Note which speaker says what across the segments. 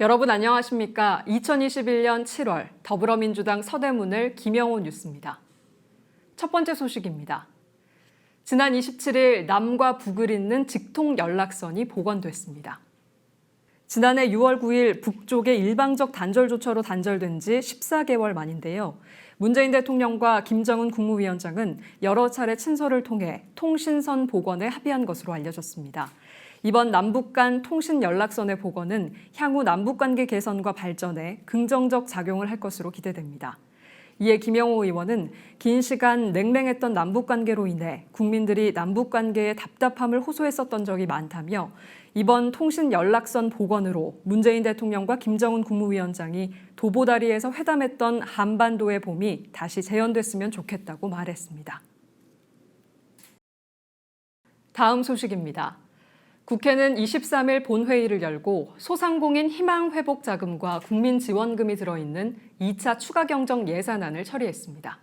Speaker 1: 여러분 안녕하십니까? 2021년 7월 더불어민주당 서대문을 김영호 뉴스입니다. 첫 번째 소식입니다. 지난 27일 남과 북을 잇는 직통 연락선이 복원됐습니다. 지난해 6월 9일 북쪽의 일방적 단절 조처로 단절된 지 14개월 만인데요. 문재인 대통령과 김정은 국무위원장은 여러 차례 친서를 통해 통신선 복원에 합의한 것으로 알려졌습니다. 이번 남북 간 통신 연락선의 복원은 향후 남북 관계 개선과 발전에 긍정적 작용을 할 것으로 기대됩니다. 이에 김영호 의원은 긴 시간 냉랭했던 남북 관계로 인해 국민들이 남북 관계에 답답함을 호소했었던 적이 많다며 이번 통신 연락선 복원으로 문재인 대통령과 김정은 국무위원장이 도보다리에서 회담했던 한반도의 봄이 다시 재현됐으면 좋겠다고 말했습니다. 다음 소식입니다. 국회는 23일 본회의를 열고 소상공인 희망회복 자금과 국민지원금이 들어있는 2차 추가 경정 예산안을 처리했습니다.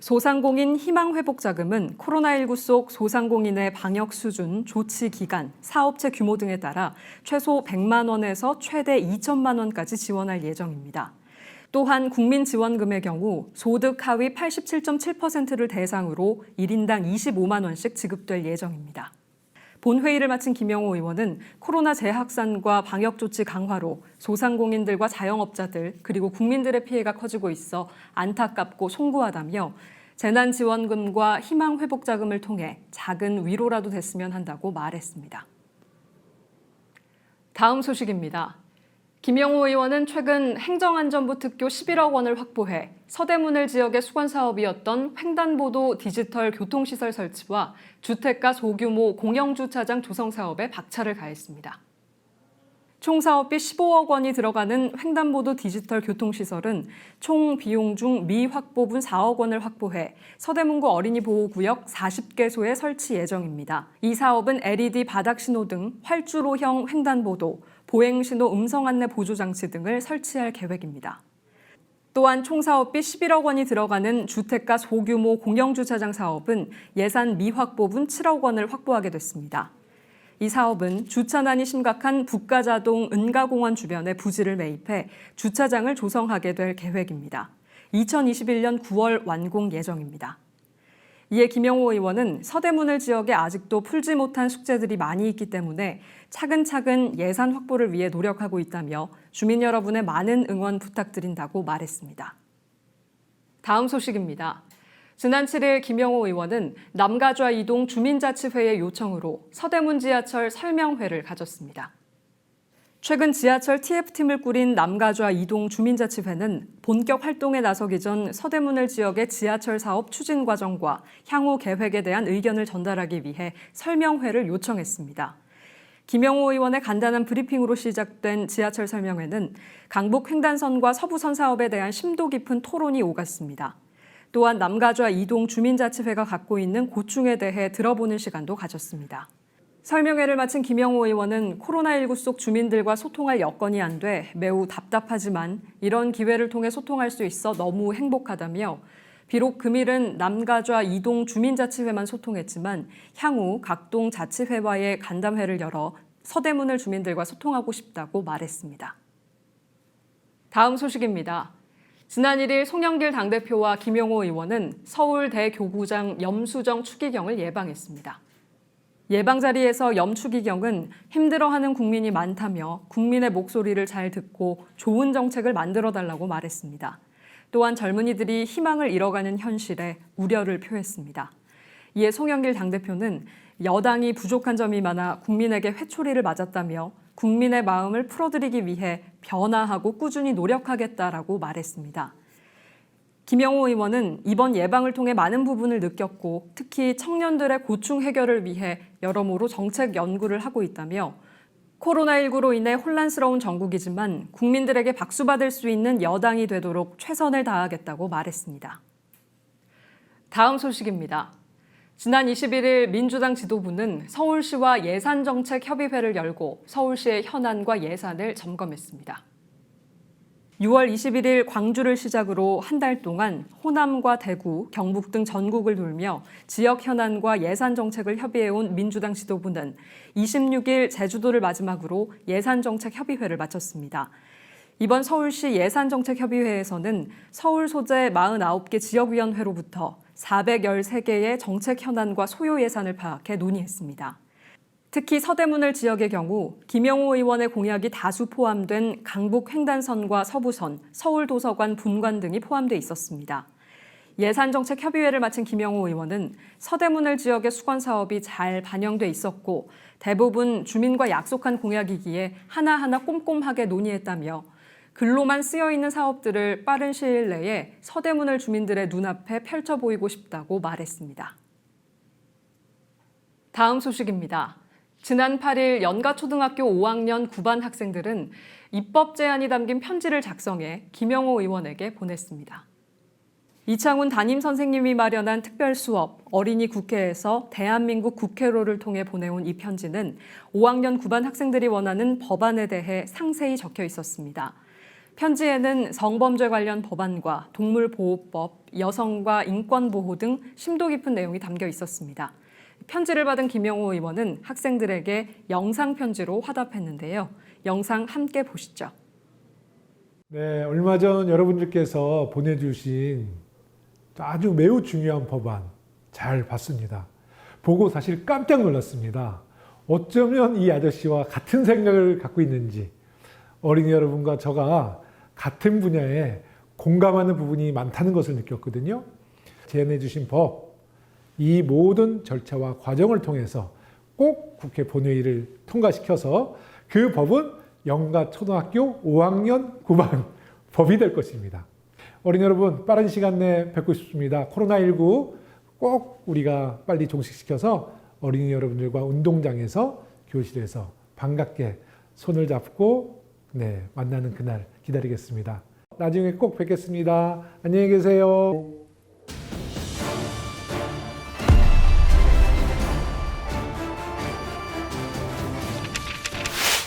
Speaker 1: 소상공인 희망회복 자금은 코로나19 속 소상공인의 방역 수준, 조치 기간, 사업체 규모 등에 따라 최소 100만 원에서 최대 2천만 원까지 지원할 예정입니다. 또한 국민지원금의 경우 소득 하위 87.7%를 대상으로 1인당 25만 원씩 지급될 예정입니다. 본회의를 마친 김영호 의원은 코로나 재확산과 방역 조치 강화로 소상공인들과 자영업자들 그리고 국민들의 피해가 커지고 있어 안타깝고 송구하다며 재난 지원금과 희망 회복 자금을 통해 작은 위로라도 됐으면 한다고 말했습니다. 다음 소식입니다. 김영호 의원은 최근 행정안전부 특교 11억 원을 확보해 서대문을 지역의 수건 사업이었던 횡단보도 디지털 교통시설 설치와 주택가 소규모 공영주차장 조성 사업에 박차를 가했습니다. 총 사업비 15억 원이 들어가는 횡단보도 디지털 교통시설은 총 비용 중 미확보분 4억 원을 확보해 서대문구 어린이보호구역 40개소에 설치 예정입니다. 이 사업은 LED 바닥 신호 등 활주로형 횡단보도, 보행신호 음성 안내 보조 장치 등을 설치할 계획입니다. 또한 총 사업비 11억 원이 들어가는 주택가 소규모 공영주차장 사업은 예산 미확보분 7억 원을 확보하게 됐습니다. 이 사업은 주차난이 심각한 북가자동 은가공원 주변에 부지를 매입해 주차장을 조성하게 될 계획입니다. 2021년 9월 완공 예정입니다. 이에 김영호 의원은 서대문을 지역에 아직도 풀지 못한 숙제들이 많이 있기 때문에 차근차근 예산 확보를 위해 노력하고 있다며 주민 여러분의 많은 응원 부탁드린다고 말했습니다. 다음 소식입니다. 지난 7일 김영호 의원은 남가좌 이동 주민자치회의 요청으로 서대문 지하철 설명회를 가졌습니다. 최근 지하철 TF팀을 꾸린 남가좌 이동 주민자치회는 본격 활동에 나서기 전 서대문을 지역의 지하철 사업 추진 과정과 향후 계획에 대한 의견을 전달하기 위해 설명회를 요청했습니다. 김영호 의원의 간단한 브리핑으로 시작된 지하철 설명회는 강북 횡단선과 서부선 사업에 대한 심도 깊은 토론이 오갔습니다. 또한 남가좌 이동 주민자치회가 갖고 있는 고충에 대해 들어보는 시간도 가졌습니다. 설명회를 마친 김영호 의원은 코로나19 속 주민들과 소통할 여건이 안 돼 매우 답답하지만 이런 기회를 통해 소통할 수 있어 너무 행복하다며 비록 금일은 남가좌 이동 주민자치회만 소통했지만 향후 각동 자치회와의 간담회를 열어 서대문을 주민들과 소통하고 싶다고 말했습니다. 다음 소식입니다. 지난 1일 송영길 당대표와 김용호 의원은 서울대 교구장 염수정 추기경을 예방했습니다. 예방 자리에서 염추기경은 힘들어하는 국민이 많다며 국민의 목소리를 잘 듣고 좋은 정책을 만들어 달라고 말했습니다. 또한 젊은이들이 희망을 잃어가는 현실에 우려를 표했습니다. 이에 송영길 당대표는 여당이 부족한 점이 많아 국민에게 회초리를 맞았다며 국민의 마음을 풀어드리기 위해 변화하고 꾸준히 노력하겠다라고 말했습니다. 김영호 의원은 이번 예방을 통해 많은 부분을 느꼈고 특히 청년들의 고충 해결을 위해 여러모로 정책 연구를 하고 있다며 코로나19로 인해 혼란스러운 전국이지만 국민들에게 박수받을 수 있는 여당이 되도록 최선을 다하겠다고 말했습니다. 다음 소식입니다. 지난 21일 민주당 지도부는 서울시와 예산정책협의회를 열고 서울시의 현안과 예산을 점검했습니다. 6월 21일 광주를 시작으로 한 달 동안 호남과 대구, 경북 등 전국을 돌며 지역 현안과 예산 정책을 협의해온 민주당 지도부는 26일 제주도를 마지막으로 예산 정책 협의회를 마쳤습니다. 이번 서울시 예산정책협의회에서는 서울 소재 49개 지역위원회로부터 413개의 정책 현안과 소요 예산을 파악해 논의했습니다. 특히 서대문을 지역의 경우 김영호 의원의 공약이 다수 포함된 강북 횡단선과 서부선, 서울도서관 분관 등이 포함돼 있었습니다. 예산정책협의회를 마친 김영호 의원은 서대문을 지역의 수건 사업이 잘 반영돼 있었고 대부분 주민과 약속한 공약이기에 하나하나 꼼꼼하게 논의했다며 글로만 쓰여 있는 사업들을 빠른 시일 내에 서대문을 주민들의 눈앞에 펼쳐 보이고 싶다고 말했습니다. 다음 소식입니다. 지난 8일 연가초등학교 5학년 9반 학생들은 입법 제안이 담긴 편지를 작성해 김영호 의원에게 보냈습니다. 이창훈 담임 선생님이 마련한 특별 수업 어린이 국회에서 대한민국 국회로를 통해 보내온 이 편지는 5학년 9반 학생들이 원하는 법안에 대해 상세히 적혀 있었습니다. 편지에는 성범죄 관련 법안과 동물보호법, 여성과 인권보호 등 심도 깊은 내용이 담겨 있었습니다. 편지를 받은 김영호 의원은 학생들에게 영상 편지로 화답했는데요. 영상 함께 보시죠.
Speaker 2: 네, 얼마 전 여러분들께서 보내주신 아주 매우 중요한 법안 잘 봤습니다. 보고 사실 깜짝 놀랐습니다. 어쩌면 이 아저씨와 같은 생각을 갖고 있는지 어린이 여러분과 저가 같은 분야에 공감하는 부분이 많다는 것을 느꼈거든요. 제안해 주신 법, 이 모든 절차와 과정을 통해서 꼭 국회 본회의를 통과시켜서 그 법은 영가 초등학교 5학년 9반 법이 될 것입니다. 어린이 여러분, 빠른 시간 내에 뵙고 싶습니다. 코로나19 꼭 우리가 빨리 종식시켜서 어린이 여러분들과 운동장에서 교실에서 반갑게 손을 잡고 네, 만나는 그날 기다리겠습니다. 나중에 꼭 뵙겠습니다. 안녕히 계세요.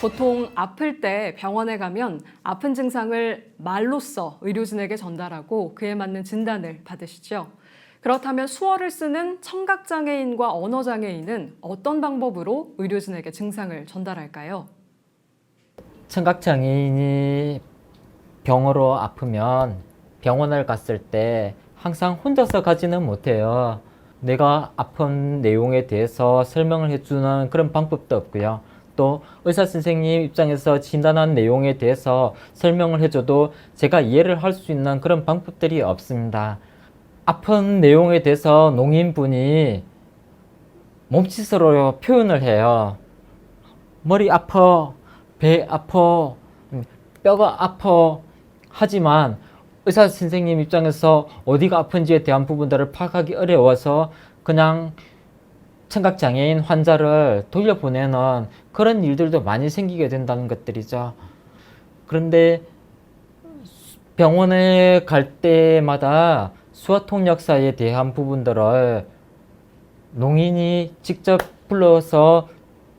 Speaker 1: 보통 아플 때 병원에 가면 아픈 증상을 말로써 의료진에게 전달하고 그에 맞는 진단을 받으시죠. 그렇다면 수어를 쓰는 청각장애인과 언어장애인은 어떤 방법으로 의료진에게 증상을 전달할까요?
Speaker 3: 청각장애인이 병으로 아프면 병원을 갔을 때 항상 혼자서 가지는 못해요. 내가 아픈 내용에 대해서 설명을 해주는 그런 방법도 없고요. 또 의사 선생님 입장에서 진단한 내용에 대해서 설명을 해줘도 제가 이해를 할 수 있는 그런 방법들이 없습니다. 아픈 내용에 대해서 농인분이 몸짓으로 표현을 해요. 머리 아파, 배 아파, 뼈가 아파 하지만 의사 선생님 입장에서 어디가 아픈지에 대한 부분들을 파악하기 어려워서 그냥 청각장애인 환자를 돌려보내는 그런 일들도 많이 생기게 된다는 것들이죠. 그런데 병원에 갈 때마다 수화통역사에 대한 부분들을 농인이 직접 불러서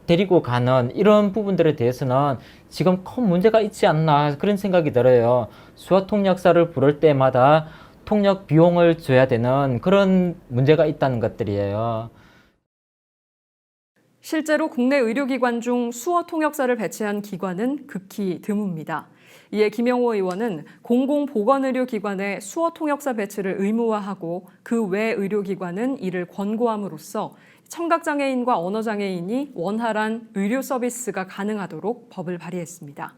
Speaker 3: 데리고 가는 이런 부분들에 대해서는 지금 큰 문제가 있지 않나 그런 생각이 들어요. 수화통역사를 부를 때마다 통역 비용을 줘야 되는 그런 문제가 있다는 것들이에요.
Speaker 1: 실제로 국내 의료기관 중 수어 통역사를 배치한 기관은 극히 드뭅니다. 이에 김영호 의원은 공공보건의료기관의 수어 통역사 배치를 의무화하고 그 외 의료기관은 이를 권고함으로써 청각장애인과 언어장애인이 원활한 의료 서비스가 가능하도록 법을 발의했습니다.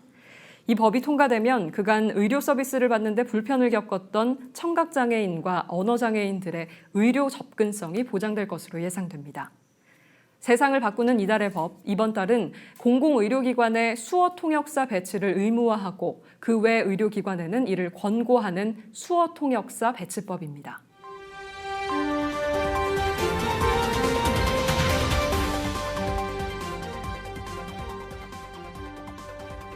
Speaker 1: 이 법이 통과되면 그간 의료 서비스를 받는데 불편을 겪었던 청각장애인과 언어장애인들의 의료 접근성이 보장될 것으로 예상됩니다. 세상을 바꾸는 이달의 법, 이번 달은 공공의료기관의 수어 통역사 배치를 의무화하고 그 외 의료기관에는 이를 권고하는 수어 통역사 배치법입니다.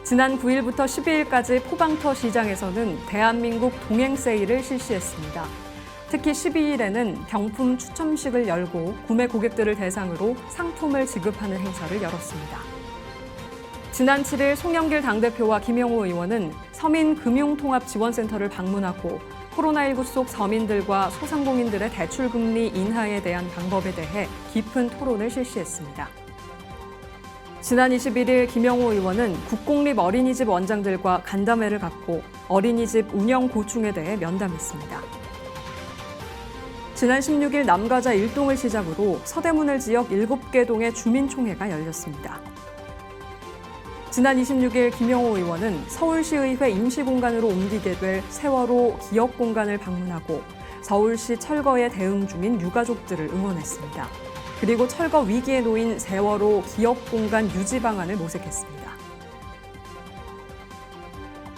Speaker 1: 지난 9일부터 12일까지 포방터 시장에서는 대한민국 동행 세일을 실시했습니다. 특히 12일에는 경품 추첨식을 열고 구매 고객들을 대상으로 상품을 지급하는 행사를 열었습니다. 지난 7일 송영길 당대표와 김영호 의원은 서민금융통합지원센터를 방문하고 코로나19 속 서민들과 소상공인들의 대출금리 인하에 대한 방법에 대해 깊은 토론을 실시했습니다. 지난 21일 김영호 의원은 국공립 어린이집 원장들과 간담회를 갖고 어린이집 운영 고충에 대해 면담했습니다. 지난 16일 남가자 일동을 시작으로 서대문을 지역 7개 동의 주민총회가 열렸습니다. 지난 26일 김영호 의원은 서울시의회 임시공간으로 옮기게 될 세월호 기업공간을 방문하고 서울시 철거에 대응 중인 유가족들을 응원했습니다. 그리고 철거 위기에 놓인 세월호 기업공간 유지 방안을 모색했습니다.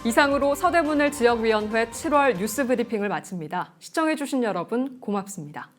Speaker 1: 이상으로 서대문을 지역위원회 7월 뉴스 브리핑을 마칩니다. 시청해주신 여러분 고맙습니다.